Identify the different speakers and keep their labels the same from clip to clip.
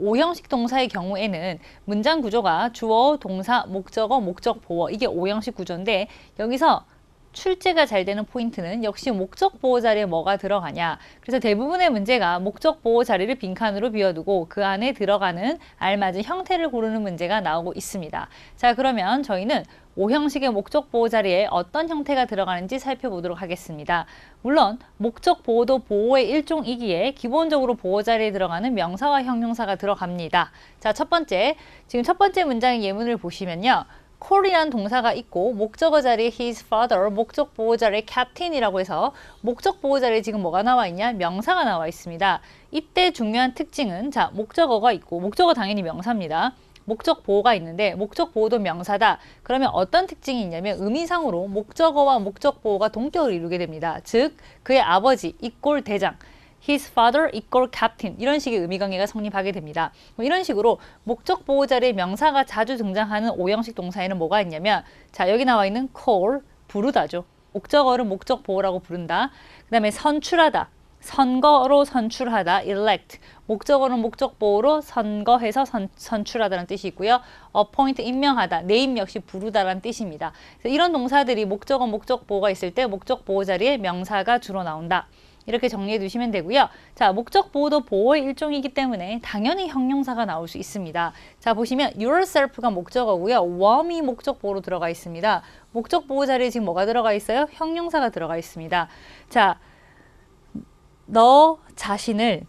Speaker 1: 오형식 동사의 경우에는 문장 구조가 주어, 동사, 목적어, 목적 보어 이게 오형식 구조인데 여기서 출제가 잘 되는 포인트는 역시 목적 보호 자리에 뭐가 들어가냐. 그래서 대부분의 문제가 목적 보호 자리를 빈칸으로 비워두고 그 안에 들어가는 알맞은 형태를 고르는 문제가 나오고 있습니다. 자, 그러면 저희는 오형식의 목적 보호 자리에 어떤 형태가 들어가는지 살펴보도록 하겠습니다. 물론 목적 보호도 보호의 일종이기에 기본적으로 보호 자리에 들어가는 명사와 형용사가 들어갑니다. 자, 첫 번째, 지금 첫 번째 문장의 예문을 보시면요. Call이라는 동사가 있고 목적어 자리에 his father, 목적 보호 자리에 captain이라고 해서 목적 보호 자리에 지금 뭐가 나와 있냐? 명사가 나와 있습니다. 이때 중요한 특징은 자, 목적어가 있고 목적어 당연히 명사입니다. 목적 보호가 있는데 목적 보호도 명사다. 그러면 어떤 특징이 있냐면 의미상으로 목적어와 목적 보호가 동격을 이루게 됩니다. 즉 그의 아버지 이꼴 대장 his father equal captain 이런 식의 의미 관계가 성립하게 됩니다. 뭐 이런 식으로 목적 보호 자리에 명사가 자주 등장하는 오형식 동사에는 뭐가 있냐면 자 여기 나와 있는 call 부르다죠. 목적어를 목적 보호라고 부른다. 그 다음에 선출하다. 선거로 선출하다, elect. 목적어는 목적 보호로 선거해서 선, 선출하다는 뜻이 있고요. appoint, 임명하다, name 역시 부르다라는 뜻입니다. 이런 동사들이 목적어, 목적 보호가 있을 때 목적 보호 자리에 명사가 주로 나온다. 이렇게 정리해 두시면 되고요. 자, 목적 보호도 보호의 일종이기 때문에 당연히 형용사가 나올 수 있습니다. 자, 보시면 yourself가 목적어고요. warm이 목적 보호로 들어가 있습니다. 목적 보호 자리에 지금 뭐가 들어가 있어요? 형용사가 들어가 있습니다. 자, 너 자신을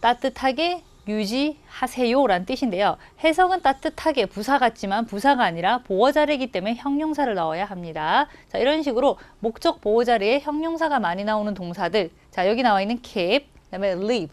Speaker 1: 따뜻하게 유지하세요 라는 뜻인데요. 해석은 따뜻하게 부사 같지만 부사가 아니라 보호 자리이기 때문에 형용사를 넣어야 합니다. 자, 이런 식으로 목적 보호 자리에 형용사가 많이 나오는 동사들. 자, 여기 나와 있는 keep, 그 다음에 leave.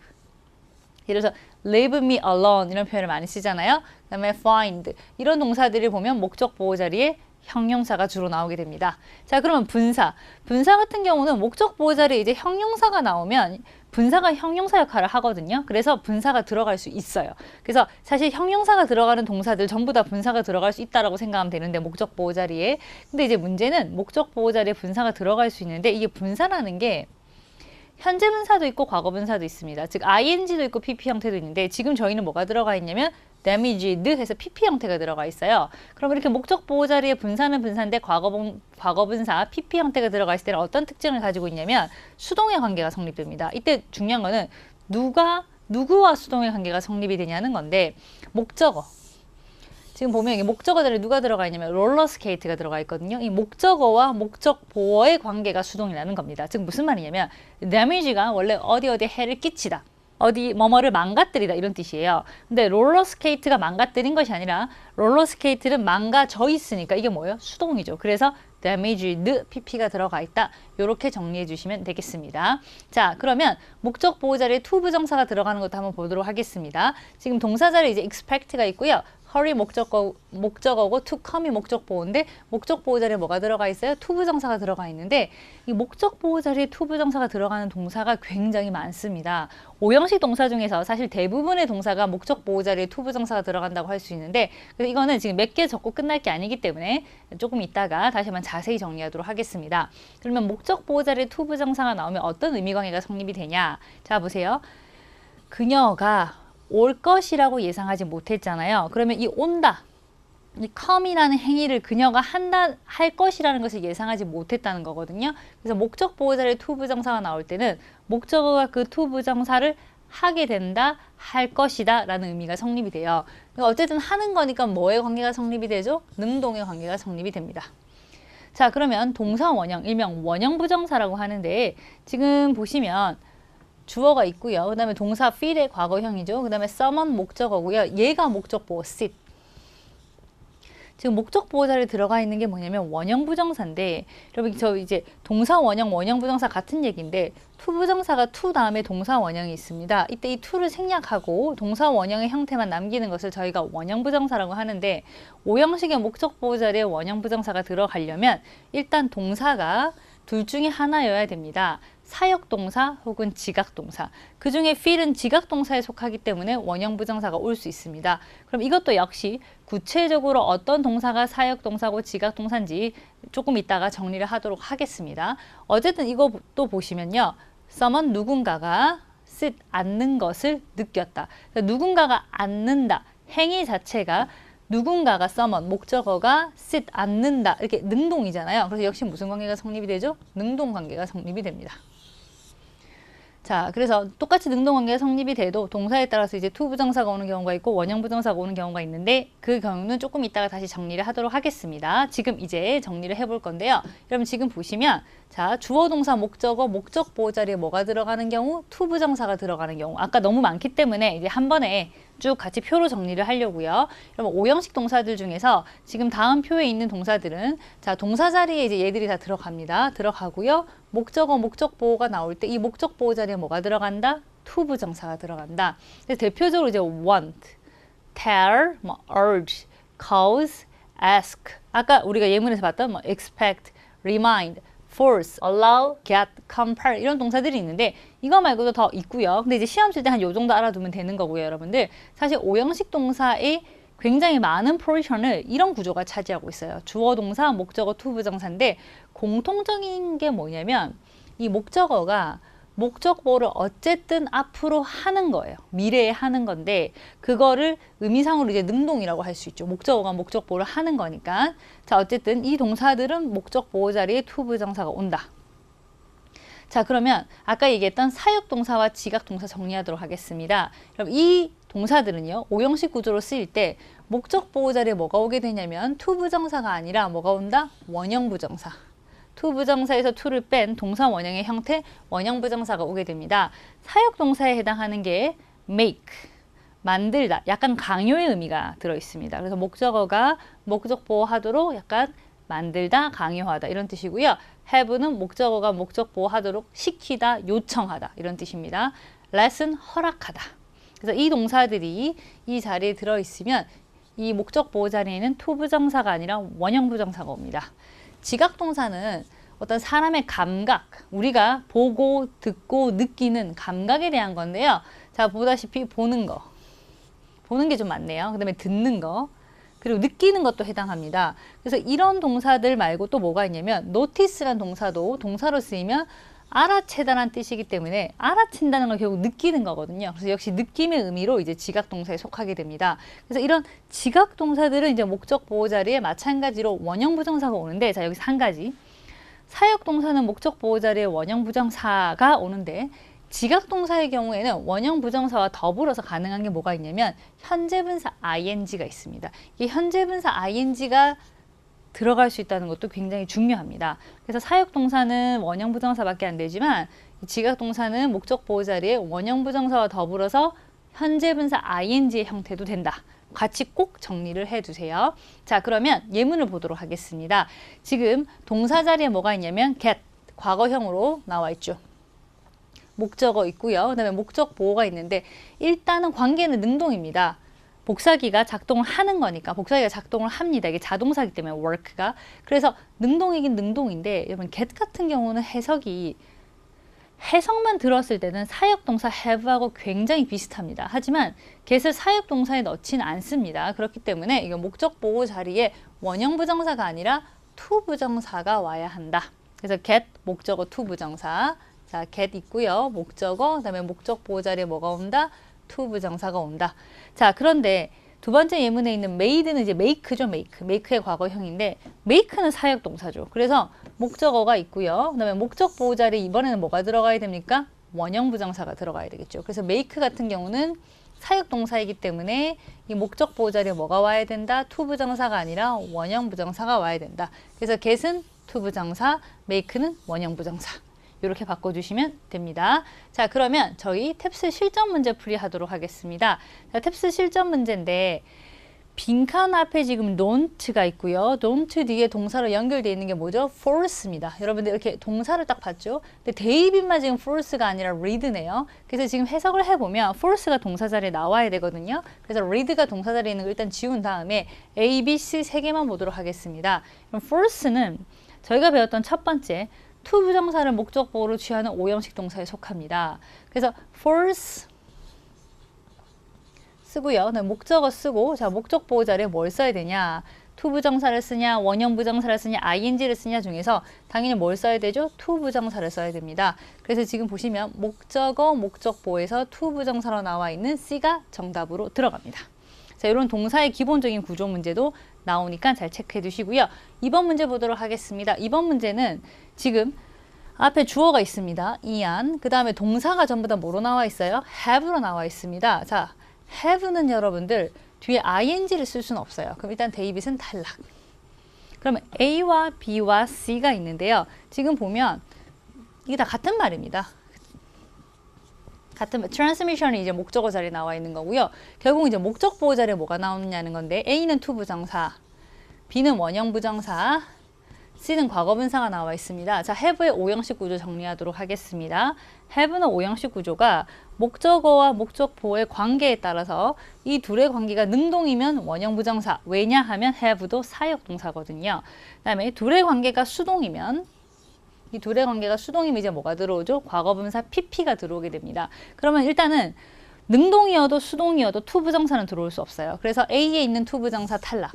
Speaker 1: 예를 들어서 leave me alone 이런 표현을 많이 쓰잖아요. 그 다음에 find 이런 동사들을 보면 목적 보호 자리에 형용사가 주로 나오게 됩니다. 자, 그러면 분사. 분사 같은 경우는 목적 보호 자리에 이제 형용사가 나오면 분사가 형용사 역할을 하거든요. 그래서 분사가 들어갈 수 있어요. 그래서 사실 형용사가 들어가는 동사들 전부 다 분사가 들어갈 수 있다라고 생각하면 되는데 목적 보호 자리에. 근데 이제 문제는 목적 보호 자리에 분사가 들어갈 수 있는데 이게 분사라는 게 현재 분사도 있고 과거 분사도 있습니다. 즉 ing도 있고 pp 형태도 있는데 지금 저희는 뭐가 들어가 있냐면 damaged 해서 pp 형태가 들어가 있어요. 그럼 이렇게 목적 보호 자리에 분사는 분사인데 과거, 분, 과거 분사 pp 형태가 들어가 있을 때는 어떤 특징을 가지고 있냐면 수동의 관계가 성립됩니다. 이때 중요한 거는 누가 누구와 수동의 관계가 성립이 되냐는 건데 목적어 지금 보면 이게 목적어 자리에 누가 들어가 있냐면 롤러스케이트가 들어가 있거든요. 이 목적어와 목적 보어의 관계가 수동이라는 겁니다. 즉 무슨 말이냐면 damage가 원래 어디 어디에 해를 끼치다. 어디 뭐뭐를 망가뜨리다 이런 뜻이에요. 근데 롤러스케이트가 망가뜨린 것이 아니라 롤러스케이트는 망가져 있으니까 이게 뭐예요? 수동이죠. 그래서 damaged pp가 들어가 있다. 이렇게 정리해 주시면 되겠습니다. 자, 그러면 목적 보호 자리에 to 부정사가 들어가는 것도 한번 보도록 하겠습니다. 지금 동사 자리에 이제 expect가 있고요. Hurry 목적어, 목적어고 to come이 목적 보호인데 목적 보호 자리에 뭐가 들어가 있어요? to 부정사가 들어가 있는데 이 목적 보호 자리에 to 부정사가 들어가는 동사가 굉장히 많습니다. 오형식 동사 중에서 사실 대부분의 동사가 목적 보호 자리에 to 부정사가 들어간다고 할 수 있는데 이거는 지금 몇 개 적고 끝날 게 아니기 때문에 조금 이따가 다시 한번 자세히 정리하도록 하겠습니다. 그러면 목적 보호 자리에 to 부정사가 나오면 어떤 의미 관계가 성립이 되냐? 자 보세요. 그녀가 올 것이라고 예상하지 못했잖아요. 그러면 이 온다, 이 come이라는 행위를 그녀가 한다 할 것이라는 것을 예상하지 못했다는 거거든요. 그래서 목적 보호자의 to 부정사가 나올 때는 목적어가 그 to 부정사를 하게 된다, 할 것이다 라는 의미가 성립이 돼요. 그러니까 어쨌든 하는 거니까 뭐의 관계가 성립이 되죠? 능동의 관계가 성립이 됩니다. 자 그러면 동사 원형, 일명 원형 부정사라고 하는데 지금 보시면 주어가 있고요. 그 다음에 동사 feel의 과거형이죠. 그 다음에 summon 목적어고요. 얘가 목적 보호 sit. 지금 목적 보호 자리에 들어가 있는 게 뭐냐면 원형 부정사인데 여러분 저 이제 동사 원형 원형 부정사 같은 얘기인데 투 부정사가 투 다음에 동사 원형이 있습니다. 이때 이 투를 생략하고 동사 원형의 형태만 남기는 것을 저희가 원형 부정사라고 하는데 오형식의 목적 보호 자리에 원형 부정사가 들어가려면 일단 동사가 둘 중에 하나여야 됩니다. 사역동사 혹은 지각동사. 그 중에 feel은 지각동사에 속하기 때문에 원형 부정사가 올 수 있습니다. 그럼 이것도 역시 구체적으로 어떤 동사가 사역동사고 지각동사인지 조금 이따가 정리를 하도록 하겠습니다. 어쨌든 또 보시면요. someone 누군가가 sit 앉는 것을 느꼈다. 그러니까 누군가가 앉는다. 행위 자체가 누군가가 summon 목적어가 sit 앉는다 이렇게 능동이잖아요. 그래서 역시 무슨 관계가 성립이 되죠? 능동 관계가 성립이 됩니다. 자, 그래서 똑같이 능동관계가 성립이 돼도 동사에 따라서 이제 to 부정사가 오는 경우가 있고 원형 부정사가 오는 경우가 있는데 그 경우는 조금 이따가 다시 정리를 하도록 하겠습니다. 지금 이제 정리를 해볼 건데요. 여러분 지금 보시면 자, 주어 동사 목적어 목적 보호 자리에 뭐가 들어가는 경우 to 부정사가 들어가는 경우 아까 너무 많기 때문에 이제 한 번에 쭉 같이 표로 정리를 하려고요. 여러분 오형식 동사들 중에서 지금 다음 표에 있는 동사들은 자 동사 자리에 이제 얘들이 다 들어갑니다. 들어가고요. 목적어 목적 보호가 나올 때 이 목적 보호 자리에 뭐가 들어간다? to 부정사가 들어간다. 대표적으로 이제 want, tell, 뭐 urge, cause, ask. 아까 우리가 예문에서 봤던 뭐 expect, remind, force, allow, get, compel 이런 동사들이 있는데 이거 말고도 더 있고요. 근데 이제 시험 칠 때 한 요 정도 알아두면 되는 거고요, 여러분들. 사실 오형식 동사의 굉장히 많은 포지션을 이런 구조가 차지하고 있어요. 주어 동사, 목적어, 투 부정사인데 공통적인 게 뭐냐면 이 목적어가 목적보를 어쨌든 앞으로 하는 거예요. 미래에 하는 건데 그거를 의미상으로 이제 능동이라고 할 수 있죠. 목적어가 목적보를 하는 거니까. 자, 어쨌든 이 동사들은 목적보호 자리에 투 부정사가 온다. 자, 그러면 아까 얘기했던 사역동사와 지각동사 정리하도록 하겠습니다. 그럼 이 동사들은요, 오형식 구조로 쓰일 때 목적 보호 자리에 뭐가 오게 되냐면 투 부정사가 아니라 뭐가 온다? 원형 부정사. 투 부정사에서 투를 뺀 동사 원형의 형태 원형 부정사가 오게 됩니다. 사역 동사에 해당하는 게 make 만들다 약간 강요의 의미가 들어 있습니다. 그래서 목적어가 목적 보호하도록 약간 만들다 강요하다 이런 뜻이고요. have는 목적어가 목적 보호하도록 시키다 요청하다 이런 뜻입니다. let은 허락하다. 그래서 이 동사들이 이 자리에 들어 있으면 이 목적 보호 자리에는 투 부정사가 아니라 원형 부정사가 옵니다. 지각 동사는 어떤 사람의 감각, 우리가 보고 듣고 느끼는 감각에 대한 건데요. 자, 보다시피 보는 거. 보는 게 좀 많네요. 그 다음에 듣는 거. 그리고 느끼는 것도 해당합니다. 그래서 이런 동사들 말고 또 뭐가 있냐면 notice란 동사도 동사로 쓰이면 알아채다란 뜻이기 때문에 알아챈다는 걸 결국 느끼는 거거든요. 그래서 역시 느낌의 의미로 이제 지각 동사에 속하게 됩니다. 그래서 이런 지각 동사들은 이제 목적 보호 자리에 마찬가지로 원형 부정사가 오는데 자 여기서 한 가지 사역 동사는 목적 보호 자리에 원형 부정사가 오는데 지각 동사의 경우에는 원형 부정사와 더불어서 가능한 게 뭐가 있냐면 현재 분사 ing가 있습니다. 이 현재 분사 ing가 들어갈 수 있다는 것도 굉장히 중요합니다. 그래서 사역 동사는 원형 부정사밖에 안 되지만 지각 동사는 목적 보호 자리에 원형 부정사와 더불어서 현재 분사 ing의 형태도 된다. 같이 꼭 정리를 해 두세요. 자, 그러면 예문을 보도록 하겠습니다. 지금 동사 자리에 뭐가 있냐면 get 과거형으로 나와 있죠. 목적어 있고요. 그다음에 목적 보호가 있는데 일단은 관계는 능동입니다. 복사기가 작동을 하는 거니까 복사기가 작동을 합니다. 이게 자동사기 때문에 work가 그래서 능동이긴 능동인데 여러분 get 같은 경우는 해석이 해석만 들었을 때는 사역동사 have하고 굉장히 비슷합니다. 하지만 get을 사역동사에 넣지는 않습니다. 그렇기 때문에 이거 목적 보호 자리에 원형 부정사가 아니라 to 부정사가 와야 한다. 그래서 get 목적어 to 부정사 자 get 있고요. 목적어 그다음에 목적 보호 자리에 뭐가 온다? To 부정사가 온다. 자, 그런데 두 번째 예문에 있는 made는 이제 make죠, make. make의 과거형인데 make는 사역 동사죠. 그래서 목적어가 있고요. 그다음에 목적 보호 자리에 이번에는 뭐가 들어가야 됩니까? 원형 부정사가 들어가야 되겠죠. 그래서 make 같은 경우는 사역 동사이기 때문에 이 목적 보호 자리에 뭐가 와야 된다? to 부정사가 아니라 원형 부정사가 와야 된다. 그래서 get은 to 부정사, make는 원형 부정사. 이렇게 바꿔주시면 됩니다. 자, 그러면 저희 탭스 실전 문제 풀이 하도록 하겠습니다. 자, 탭스 실전 문제인데 빈칸 앞에 지금 don't가 있고요. don't 뒤에 동사로 연결되어 있는 게 뭐죠? force입니다. 여러분들 이렇게 동사를 딱 봤죠? 근데 대입인만 지금 force가 아니라 read네요. 그래서 지금 해석을 해보면 force가 동사 자리에 나와야 되거든요. 그래서 read가 동사 자리에 있는 걸 일단 지운 다음에 A, B, C 세 개만 보도록 하겠습니다. 그럼 force는 저희가 배웠던 첫 번째 to 부정사를 목적보호로 취하는 오형식 동사에 속합니다. 그래서 force 쓰고요. 네, 목적어 쓰고 자 목적 보호 자리에 뭘 써야 되냐? to 부정사를 쓰냐, 원형 부정사를 쓰냐, ing를 쓰냐 중에서 당연히 뭘 써야 되죠? to 부정사를 써야 됩니다. 그래서 지금 보시면 목적어, 목적보에서 to 부정사로 나와 있는 C가 정답으로 들어갑니다. 자, 이런 동사의 기본적인 구조 문제도 나오니까 잘 체크해 두시고요. 2번 문제 보도록 하겠습니다. 2번 문제는 지금 앞에 주어가 있습니다. 이안. 그 다음에 동사가 전부 다 뭐로 나와 있어요? have로 나와 있습니다. 자, have는 여러분들 뒤에 ing를 쓸 수는 없어요. 그럼 일단 데이빗은 탈락. 그러면 A와 B와 C가 있는데요. 지금 보면 이게 다 같은 말입니다. 같은 트랜스미션이 이제 목적어 자리에 나와 있는 거고요. 결국 이제 목적 보호 자리에 뭐가 나오느냐는 건데 A는 투 부정사, B는 원형 부정사, C는 과거 분사가 나와 있습니다. 자, have의 오형식 구조 정리하도록 하겠습니다. have는 오형식 구조가 목적어와 목적보의 관계에 따라서 이 둘의 관계가 능동이면 원형 부정사, 왜냐하면 have도 사역 동사거든요. 그다음에 둘의 관계가 수동이면 이 둘의 관계가 수동이면 이제 뭐가 들어오죠? 과거분사 PP가 들어오게 됩니다. 그러면 일단은 능동이어도 수동이어도 투부정사는 들어올 수 없어요. 그래서 A에 있는 투부정사 탈락.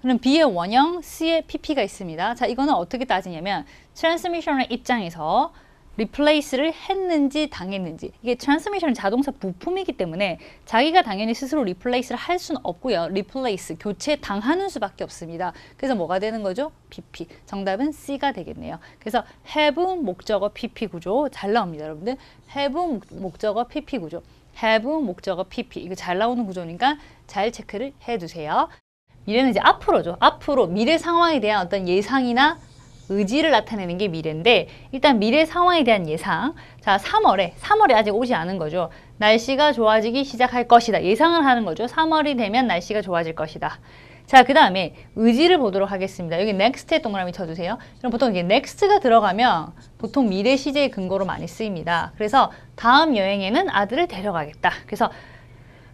Speaker 1: 그럼 B의 원형, C의 PP가 있습니다. 자, 이거는 어떻게 따지냐면 트랜스미션의 입장에서 리플레이스를 했는지 당했는지 이게 트랜스미션은 자동차 부품이기 때문에 자기가 당연히 스스로 리플레이스를 할 수는 없고요. 리플레이스 교체 당하는 수밖에 없습니다. 그래서 뭐가 되는 거죠? PP. 정답은 C가 되겠네요. 그래서 have 목적어 PP 구조 잘 나옵니다, 여러분들. have 목적어 PP 구조. have 목적어 PP 이거 잘 나오는 구조니까 잘 체크를 해두세요. 미래는 이제 앞으로죠. 앞으로 미래 상황에 대한 어떤 예상이나 의지를 나타내는 게 미래인데 일단 미래 상황에 대한 예상. 자 3월에 3월에 아직 오지 않은 거죠. 날씨가 좋아지기 시작할 것이다. 예상을 하는 거죠. 3월이 되면 날씨가 좋아질 것이다. 자 그 다음에 의지를 보도록 하겠습니다. 여기 next에 동그라미 쳐주세요. 그럼 보통 이게 next가 들어가면 보통 미래 시제의 근거로 많이 쓰입니다. 그래서 다음 여행에는 아들을 데려가겠다. 그래서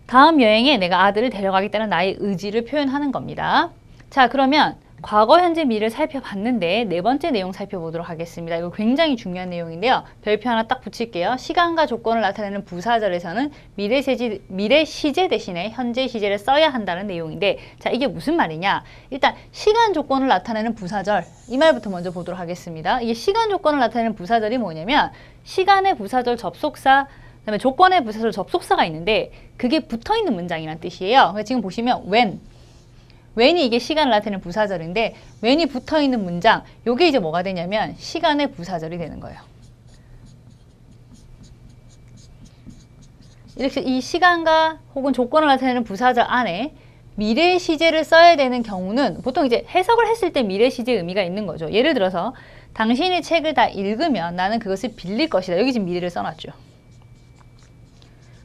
Speaker 1: 다음 여행에 내가 아들을 데려가겠다는 나의 의지를 표현하는 겁니다. 자 그러면 과거, 현재, 미를 살펴봤는데 네 번째 내용 살펴보도록 하겠습니다. 이거 굉장히 중요한 내용인데요. 별표 하나 딱 붙일게요. 시간과 조건을 나타내는 부사절에서는 미래 시제, 미래 시제 대신에 현재 시제를 써야 한다는 내용인데 자 이게 무슨 말이냐? 일단 시간 조건을 나타내는 부사절 이 말부터 먼저 보도록 하겠습니다. 이게 시간 조건을 나타내는 부사절이 뭐냐면 시간의 부사절 접속사 그다음에 조건의 부사절 접속사가 있는데 그게 붙어 있는 문장이란 뜻이에요. 지금 보시면 when when이 이게 시간을 나타내는 부사절인데 when이 붙어 있는 문장 요게 이제 뭐가 되냐면 시간의 부사절이 되는 거예요. 이렇게 이 시간과 혹은 조건을 나타내는 부사절 안에 미래 시제를 써야 되는 경우는 보통 이제 해석을 했을 때 미래 시제 의미가 있는 거죠. 예를 들어서 당신이 책을 다 읽으면 나는 그것을 빌릴 것이다. 여기 지금 미래를 써놨죠.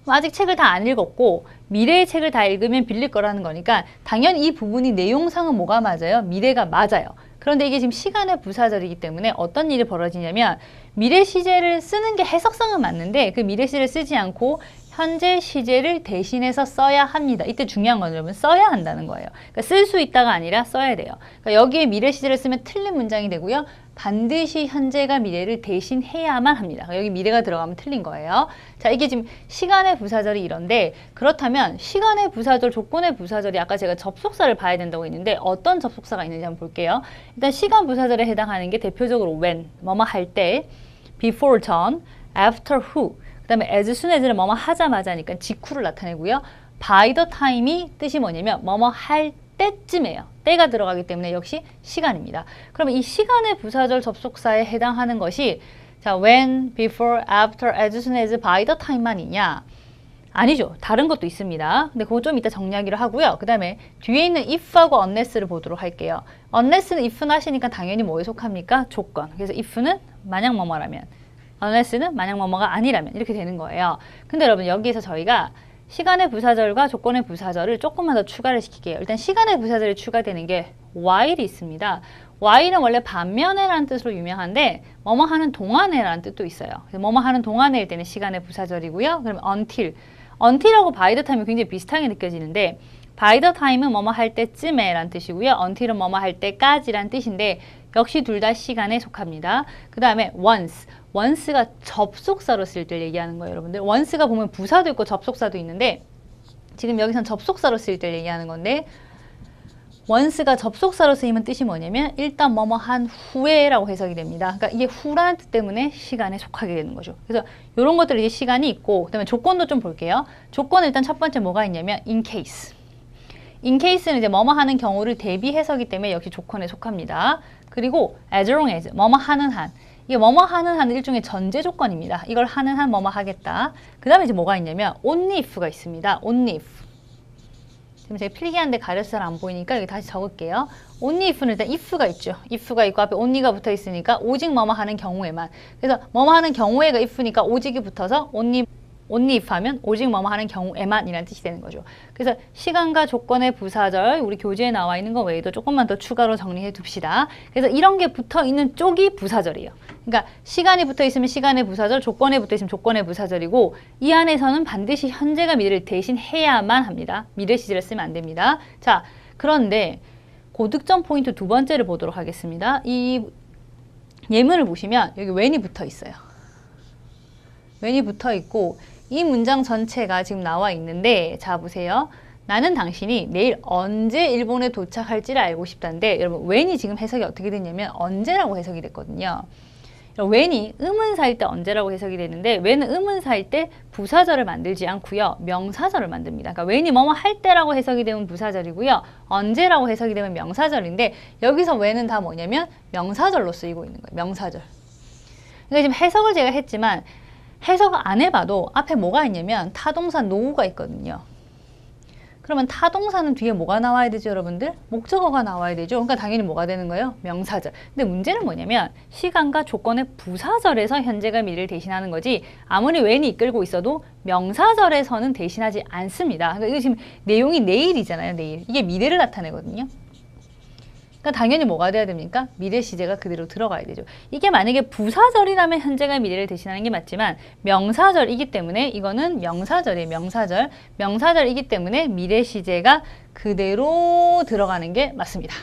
Speaker 1: 아직 책을 다 안 읽었고 미래의 책을 다 읽으면 빌릴 거라는 거니까 당연히 이 부분이 내용상은 뭐가 맞아요? 미래가 맞아요. 그런데 이게 지금 시간의 부사절이기 때문에 어떤 일이 벌어지냐면 미래 시제를 쓰는 게 해석상은 맞는데 그 미래 시제를 쓰지 않고 현재 시제를 대신해서 써야 합니다. 이때 중요한 건 여러분 써야 한다는 거예요. 그러니까 쓸 수 있다가 아니라 써야 돼요. 그러니까 여기에 미래 시제를 쓰면 틀린 문장이 되고요. 반드시 현재가 미래를 대신해야만 합니다. 여기 미래가 들어가면 틀린 거예요. 자, 이게 지금 시간의 부사절이 이런데 그렇다면 시간의 부사절, 조건의 부사절이 아까 제가 접속사를 봐야 된다고 했는데 어떤 접속사가 있는지 한번 볼게요. 일단 시간 부사절에 해당하는 게 대표적으로 when, 뭐뭐 할 때, before 전, after who, 그 다음에 as soon as는 뭐뭐 하자마자니까 직후를 나타내고요. by the time이 뜻이 뭐냐면 뭐뭐 할 때쯤이에요. 때가 들어가기 때문에 역시 시간입니다. 그러면 이 시간의 부사절 접속사에 해당하는 것이 자, when, before, after, as soon as, by the time만이냐? 아니죠. 다른 것도 있습니다. 근데 그거 좀 이따 정리하기로 하고요. 그 다음에 뒤에 있는 if하고 unless를 보도록 할게요. unless는 if는 하시니까 당연히 뭐에 속합니까? 조건. 그래서 if는 만약 뭐뭐라면, unless는 만약 뭐뭐가 아니라면 이렇게 되는 거예요. 근데 여러분 여기에서 저희가 시간의 부사절과 조건의 부사절을 조금만 더 추가를 시킬게요. 일단 시간의 부사절이 추가되는 게 while이 있습니다. while은 원래 반면에라는 뜻으로 유명한데 뭐뭐 하는 동안에라는 뜻도 있어요. 뭐뭐 하는 동안에일 때는 시간의 부사절이고요. 그럼 until, until하고 by the time이 굉장히 비슷하게 느껴지는데 by the time은 뭐뭐 할 때쯤에 라는 뜻이고요. until은 뭐뭐 할 때까지란 뜻인데 역시 둘 다 시간에 속합니다. 그 다음에 once, once가 접속사로 쓸 때 얘기하는 거예요, 여러분들. once가 보면 부사도 있고 접속사도 있는데 지금 여기선 접속사로 쓸 때 얘기하는 건데 once가 접속사로 쓰이면 뜻이 뭐냐면 일단 뭐뭐 한 후에라고 해석이 됩니다. 그러니까 이게 후라는 뜻 때문에 시간에 속하게 되는 거죠. 그래서 이런 것들이 이제 시간이 있고 그다음에 조건도 좀 볼게요. 조건 일단 첫 번째 뭐가 있냐면 in case. in case는 이제 뭐뭐 하는 경우를 대비해서기 때문에 역시 조건에 속합니다. 그리고 as long as 뭐뭐 하는 한 이게 뭐뭐 하는 한 일종의 전제 조건입니다. 이걸 하는 한 뭐뭐 하겠다. 그 다음에 이제 뭐가 있냐면 only if가 있습니다. only if. 지금 제가 필기하는데 가려서 잘 안 보이니까 여기 다시 적을게요. only if는 일단 if가 있죠. if가 있고 앞에 only가 붙어 있으니까 오직 뭐뭐 하는 경우에만. 그래서 뭐뭐 하는 경우에가 if니까 오직이 붙어서 only only if 하면 오직 뭐뭐 하는 경우에만 이라는 뜻이 되는 거죠. 그래서 시간과 조건의 부사절 우리 교재에 나와 있는 거 외에도 조금만 더 추가로 정리해 둡시다. 그래서 이런 게 붙어 있는 쪽이 부사절이에요. 그러니까 시간이 붙어 있으면 시간의 부사절, 조건에 붙어 있으면 조건의 부사절이고 이 안에서는 반드시 현재가 미래를 대신해야만 합니다. 미래 시제를 쓰면 안 됩니다. 자, 그런데 고득점 포인트 두 번째를 보도록 하겠습니다. 이 예문을 보시면 여기 when이 붙어 있어요. when이 붙어 있고 이 문장 전체가 지금 나와 있는데 자 보세요. 나는 당신이 내일 언제 일본에 도착할지를 알고 싶다는데 여러분 when이 지금 해석이 어떻게 됐냐면 언제라고 해석이 됐거든요. when이 의문사일 때 언제라고 해석이 되는데 when은 의문사일 때 부사절을 만들지 않고요. 명사절을 만듭니다. 그러니까 when이 뭐뭐 할 때라고 해석이 되면 부사절이고요. 언제라고 해석이 되면 명사절인데 여기서 when은 다 뭐냐면 명사절로 쓰이고 있는 거예요. 명사절. 그러니까 지금 해석을 제가 했지만 해석을 안 해봐도 앞에 뭐가 있냐면 타동사 노우가 있거든요. 그러면 타동사는 뒤에 뭐가 나와야 되죠, 여러분들? 목적어가 나와야 되죠. 그러니까 당연히 뭐가 되는 거예요? 명사절. 근데 문제는 뭐냐면 시간과 조건의 부사절에서 현재가 미래를 대신하는 거지 아무리 when이 이끌고 있어도 명사절에서는 대신하지 않습니다. 그러니까 이거 지금 내용이 내일이잖아요, 내일. 이게 미래를 나타내거든요. 그러니까 당연히 뭐가 돼야 됩니까? 미래 시제가 그대로 들어가야 되죠. 이게 만약에 부사절이라면 현재가 미래를 대신하는 게 맞지만 명사절이기 때문에 이거는 명사절이에요. 명사절. 명사절이기 때문에 미래 시제가 그대로 들어가는 게 맞습니다.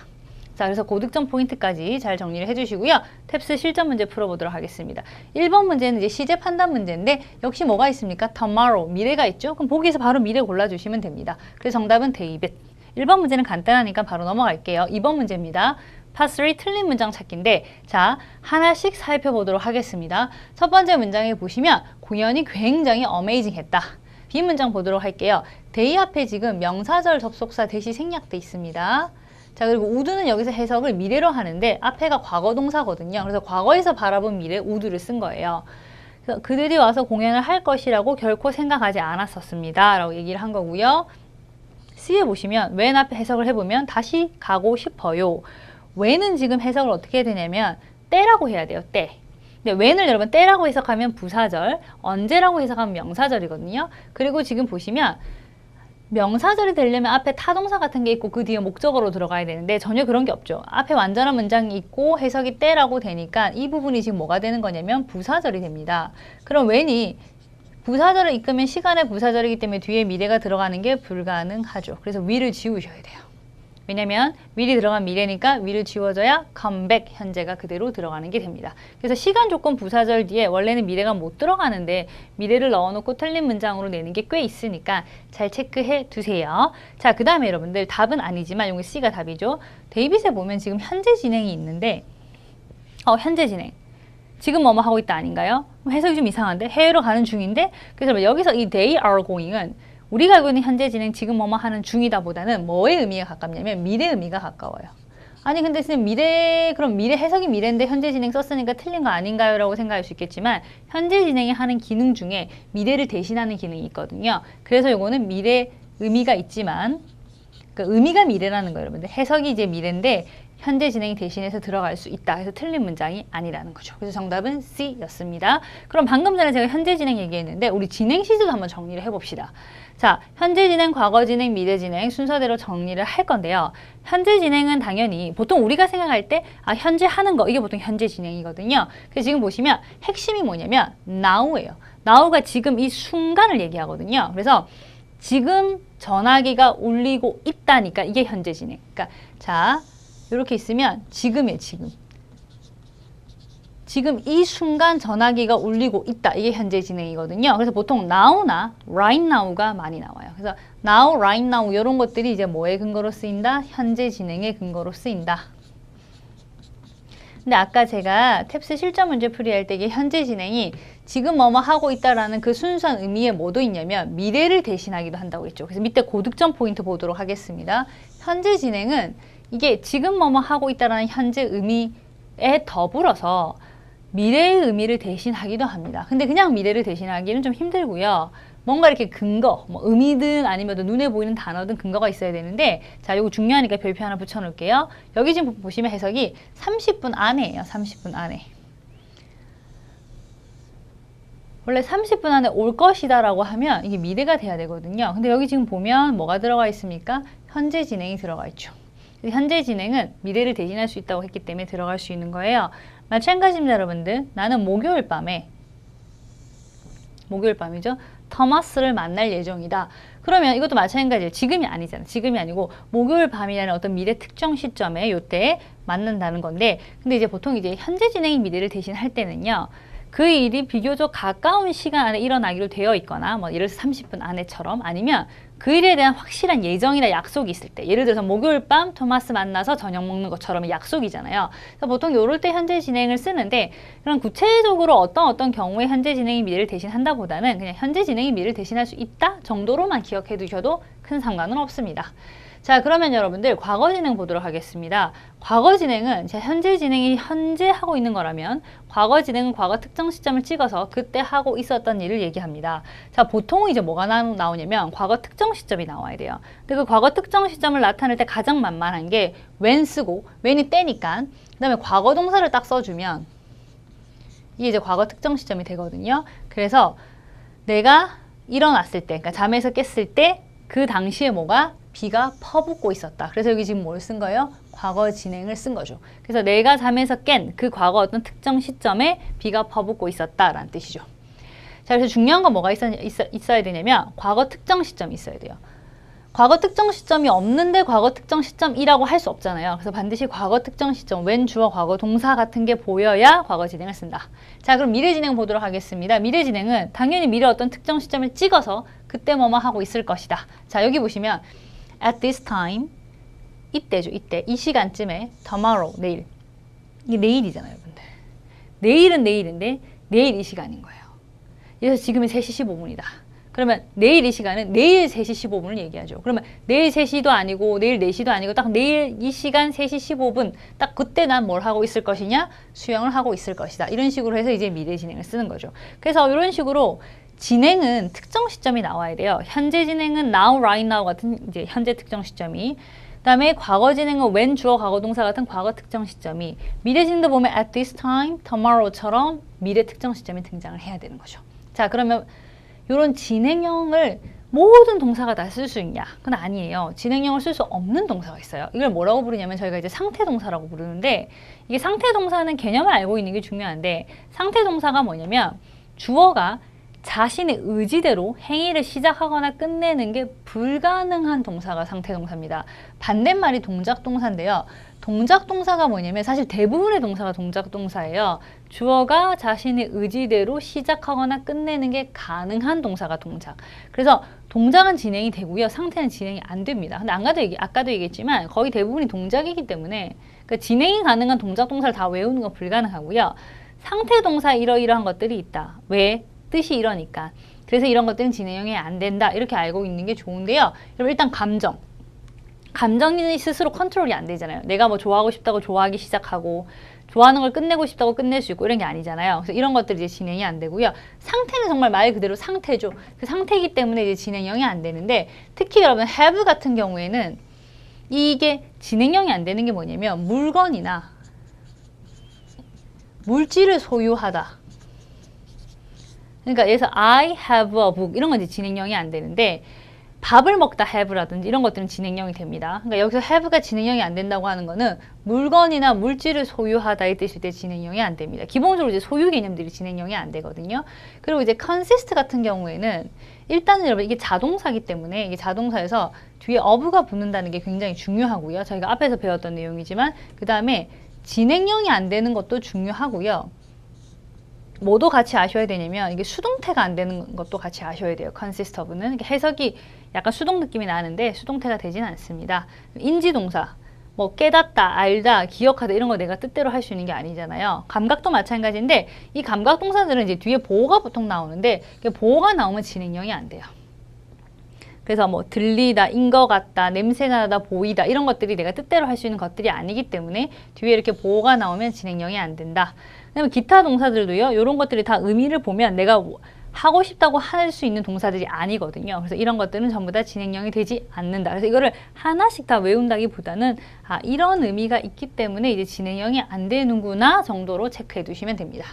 Speaker 1: 자, 그래서 고득점 포인트까지 잘 정리를 해주시고요. 탭스 실전 문제 풀어보도록 하겠습니다. 1번 문제는 이제 시제 판단 문제인데 역시 뭐가 있습니까? tomorrow, 미래가 있죠? 그럼 보기에서 바로 미래 골라주시면 됩니다. 그래서 정답은 데이빗. 1번 문제는 간단하니까 바로 넘어갈게요. 2번 문제입니다. 파3 틀린 문장 찾기인데 자 하나씩 살펴보도록 하겠습니다. 첫 번째 문장에 보시면 공연이 굉장히 어메이징했다. B 문장 보도록 할게요. 데이 앞에 지금 명사절 접속사 대시 생략돼 있습니다. 자 그리고 우드는 여기서 해석을 미래로 하는데 앞에가 과거 동사거든요. 그래서 과거에서 바라본 미래 우드를 쓴 거예요. 그래서 그들이 와서 공연을 할 것이라고 결코 생각하지 않았었습니다. 라고 얘기를 한 거고요. C에 보시면 웬 앞에 해석을 해보면 다시 가고 싶어요. 웬은 지금 해석을 어떻게 해야 되냐면 때라고 해야 돼요. 때. 근데 웬을 여러분 때라고 해석하면 부사절, 언제라고 해석하면 명사절이거든요. 그리고 지금 보시면 명사절이 되려면 앞에 타동사 같은 게 있고 그 뒤에 목적어로 들어가야 되는데 전혀 그런 게 없죠. 앞에 완전한 문장이 있고 해석이 때라고 되니까 이 부분이 지금 뭐가 되는 거냐면 부사절이 됩니다. 그럼 웬이 부사절을 이끄면 시간의 부사절이기 때문에 뒤에 미래가 들어가는 게 불가능하죠. 그래서 위를 지우셔야 돼요. 왜냐면 위리 들어간 미래니까 위를 지워져야 컴백 현재가 그대로 들어가는 게 됩니다. 그래서 시간 조건 부사절 뒤에 원래는 미래가 못 들어가는데 미래를 넣어놓고 틀린 문장으로 내는 게 꽤 있으니까 잘 체크해 두세요. 자, 그 다음에 여러분들 답은 아니지만 여기 C가 답이죠. 데이빗에 보면 지금 현재 진행이 있는데 어, 현재 진행. 지금 뭐뭐 하고 있다 아닌가요? 해석이 좀 이상한데 해외로 가는 중인데 그래서 여기서 이 they are going은 우리가 알고 있는 현재 진행 지금 뭐뭐 하는 중이다 보다는 뭐의 의미가 가깝냐면 미래 의미가 가까워요. 아니 근데 선생님 미래 그럼 미래 해석이 미래인데 현재 진행 썼으니까 틀린 거 아닌가요? 라고 생각할 수 있겠지만 현재 진행이 하는 기능 중에 미래를 대신하는 기능이 있거든요. 그래서 이거는 미래 의미가 있지만 그 의미가 미래라는 거예요, 여러분들. 해석이 이제 미래인데 현재 진행이 대신해서 들어갈 수 있다. 해서 틀린 문장이 아니라는 거죠. 그래서 정답은 C였습니다. 그럼 방금 전에 제가 현재 진행 얘기했는데 우리 진행 시제도 한번 정리를 해봅시다. 자, 현재 진행, 과거 진행, 미래 진행 순서대로 정리를 할 건데요. 현재 진행은 당연히 보통 우리가 생각할 때 아, 현재 하는 거 이게 보통 현재 진행이거든요. 그래서 지금 보시면 핵심이 뭐냐면 now예요. now가 지금 이 순간을 얘기하거든요. 그래서 지금 전화기가 울리고 있다니까 이게 현재 진행. 그러니까 자, 이렇게 있으면 지금이에요, 지금. 지금 이 순간 전화기가 울리고 있다. 이게 현재 진행이거든요. 그래서 보통 now나 right now가 많이 나와요. 그래서 now, right now 이런 것들이 이제 뭐의 근거로 쓰인다? 현재 진행의 근거로 쓰인다. 근데 아까 제가 탭스 실전 문제 풀이할 때 이게 현재 진행이 지금 뭐뭐 하고 있다라는 그 순수한 의미에 뭐도 있냐면 미래를 대신하기도 한다고 했죠. 그래서 밑에 고득점 포인트 보도록 하겠습니다. 현재 진행은 이게 지금 뭐뭐 하고 있다라는 현재 의미에 더불어서 미래의 의미를 대신하기도 합니다. 근데 그냥 미래를 대신하기는 좀 힘들고요. 뭔가 이렇게 근거, 뭐 의미든 아니면 눈에 보이는 단어든 근거가 있어야 되는데 자, 이거 중요하니까 별표 하나 붙여 놓을게요. 여기 지금 보시면 해석이 30분 안에예요. 30분 안에. 원래 30분 안에 올 것이다 라고 하면 이게 미래가 돼야 되거든요. 근데 여기 지금 보면 뭐가 들어가 있습니까? 현재 진행이 들어가 있죠. 현재 진행은 미래를 대신할 수 있다고 했기 때문에 들어갈 수 있는 거예요. 마찬가지입니다, 여러분들. 나는 목요일 밤에 목요일 밤이죠. 터마스를 만날 예정이다. 그러면 이것도 마찬가지예요. 지금이 아니잖아. 지금이 아니고 목요일 밤이라는 어떤 미래 특정 시점에 요때 만난다는 건데 근데 이제 보통 이제 현재 진행이 미래를 대신할 때는요. 그 일이 비교적 가까운 시간 안에 일어나기로 되어 있거나 뭐 예를 들어서 30분 안에처럼 아니면 그 일에 대한 확실한 예정이나 약속이 있을 때 예를 들어서 목요일 밤 토마스 만나서 저녁 먹는 것처럼 약속이잖아요. 그래서 보통 요럴 때 현재 진행을 쓰는데 그런 구체적으로 어떤 어떤 경우에 현재 진행이 미래를 대신한다 보다는 그냥 현재 진행이 미래를 대신할 수 있다 정도로만 기억해 두셔도 큰 상관은 없습니다. 자, 그러면 여러분들 과거 진행 보도록 하겠습니다. 과거 진행은 제 현재 진행이 현재 하고 있는 거라면 과거 진행은 과거 특정 시점을 찍어서 그때 하고 있었던 일을 얘기합니다. 자, 보통 이제 뭐가 나, 나오냐면 과거 특정 시점이 나와야 돼요. 근데 그 과거 특정 시점을 나타낼 때 가장 만만한 게 when 쓰고 when이 때니까 그 다음에 과거 동사를 딱 써주면 이게 이제 과거 특정 시점이 되거든요. 그래서 내가 일어났을 때, 그러니까 잠에서 깼을 때 그 당시에 뭐가 비가 퍼붓고 있었다. 그래서 여기 지금 뭘 쓴 거예요? 과거 진행을 쓴 거죠. 그래서 내가 잠에서 깬 그 과거 어떤 특정 시점에 비가 퍼붓고 있었다라는 뜻이죠. 자, 그래서 중요한 건 뭐가 있어, 있어, 있어 야 되냐면 과거 특정 시점이 있어야 돼요. 과거 특정 시점이 없는데 과거 특정 시점이라고 할 수 없잖아요. 그래서 반드시 과거 특정 시점, 웬 주어, 과거 동사 같은 게 보여야 과거 진행을 쓴다. 자, 그럼 미래 진행 보도록 하겠습니다. 미래 진행은 당연히 미래 어떤 특정 시점을 찍어서 그때 뭐뭐 하고 있을 것이다. 자, 여기 보시면 at this time 이때죠 이때. 이 시간쯤에 tomorrow 내일. 이게 내일이잖아요 여러분들 내일은 내일인데 내일 이 시간인 거예요. 그래서 지금이 3시 15분이다. 그러면 내일 이 시간은 내일 3시 15분을 얘기하죠. 그러면 내일 3시도 아니고 내일 4시도 아니고 딱 내일 이 시간 3시 15분 딱 그때 난 뭘 하고 있을 것이냐? 수영을 하고 있을 것이다. 이런 식으로 해서 이제 미래 진행을 쓰는 거죠. 그래서 이런 식으로 진행은 특정 시점이 나와야 돼요. 현재 진행은 now, right now 같은 이제 현재 특정 시점이 그다음에 과거 진행은 when 주어 과거 동사 같은 과거 특정 시점이 미래 진행도 보면 at this time, tomorrow처럼 미래 특정 시점이 등장을 해야 되는 거죠. 자, 그러면 이런 진행형을 모든 동사가 다 쓸 수 있냐? 그건 아니에요. 진행형을 쓸 수 없는 동사가 있어요. 이걸 뭐라고 부르냐면 저희가 이제 상태 동사라고 부르는데 이게 상태 동사는 개념을 알고 있는 게 중요한데 상태 동사가 뭐냐면 주어가 자신의 의지대로 행위를 시작하거나 끝내는 게 불가능한 동사가 상태 동사입니다. 반대말이 동작 동사인데요. 동작 동사가 뭐냐면 사실 대부분의 동사가 동작 동사예요. 주어가 자신의 의지대로 시작하거나 끝내는 게 가능한 동사가 동작. 그래서 동작은 진행이 되고요. 상태는 진행이 안 됩니다. 근데 아까도, 얘기, 아까도 얘기했지만 거의 대부분이 동작이기 때문에 그러니까 진행이 가능한 동작 동사를 다 외우는 건 불가능하고요. 상태 동사 이러이러한 것들이 있다. 왜? 뜻이 이러니까. 그래서 이런 것들은 진행형이 안 된다. 이렇게 알고 있는 게 좋은데요. 여러분 일단 감정. 감정이 스스로 컨트롤이 안 되잖아요. 내가 뭐 좋아하고 싶다고 좋아하기 시작하고 좋아하는 걸 끝내고 싶다고 끝낼 수 있고 이런 게 아니잖아요. 그래서 이런 것들이 이제 진행이 안 되고요. 상태는 정말 말 그대로 상태죠. 그 상태이기 때문에 이제 진행형이 안 되는데 특히 여러분 have 같은 경우에는 이게 진행형이 안 되는 게 뭐냐면 물건이나 물질을 소유하다. 그러니까 예를 I have a book 이런 건 이제 진행형이 안 되는데 밥을 먹다 have라든지 이런 것들은 진행형이 됩니다. 그러니까 여기서 have가 진행형이 안 된다고 하는 거는 물건이나 물질을 소유하다의 뜻일 때 진행형이 안 됩니다. 기본적으로 이제 소유 개념들이 진행형이 안 되거든요. 그리고 이제 consist 같은 경우에는 일단은 여러분 이게 자동사기 때문에 이게 자동사에서 뒤에 of가 붙는다는 게 굉장히 중요하고요. 저희가 앞에서 배웠던 내용이지만 그 다음에 진행형이 안 되는 것도 중요하고요. 뭐도 같이 아셔야 되냐면 이게 수동태가 안 되는 것도 같이 아셔야 돼요. 이게 해석이 약간 수동 느낌이 나는데 수동태가 되진 않습니다. 인지동사 뭐 깨닫다, 알다, 기억하다 이런 거 내가 뜻대로 할 수 있는 게 아니잖아요. 감각도 마찬가지인데 이 감각 동사들은 이제 뒤에 보호가 보통 나오는데 보호가 나오면 진행형이 안 돼요. 그래서 뭐 들리다, 인것 같다, 냄새가 나다, 보이다 이런 것들이 내가 뜻대로 할 수 있는 것들이 아니기 때문에 뒤에 이렇게 보호가 나오면 진행형이 안 된다. 그다음에 기타 동사들도요. 이런 것들이 다 의미를 보면 내가 하고 싶다고 할 수 있는 동사들이 아니거든요. 그래서 이런 것들은 전부 다 진행형이 되지 않는다. 그래서 이거를 하나씩 다 외운다기보다는 아 이런 의미가 있기 때문에 이제 진행형이 안 되는구나 정도로 체크해 두시면 됩니다.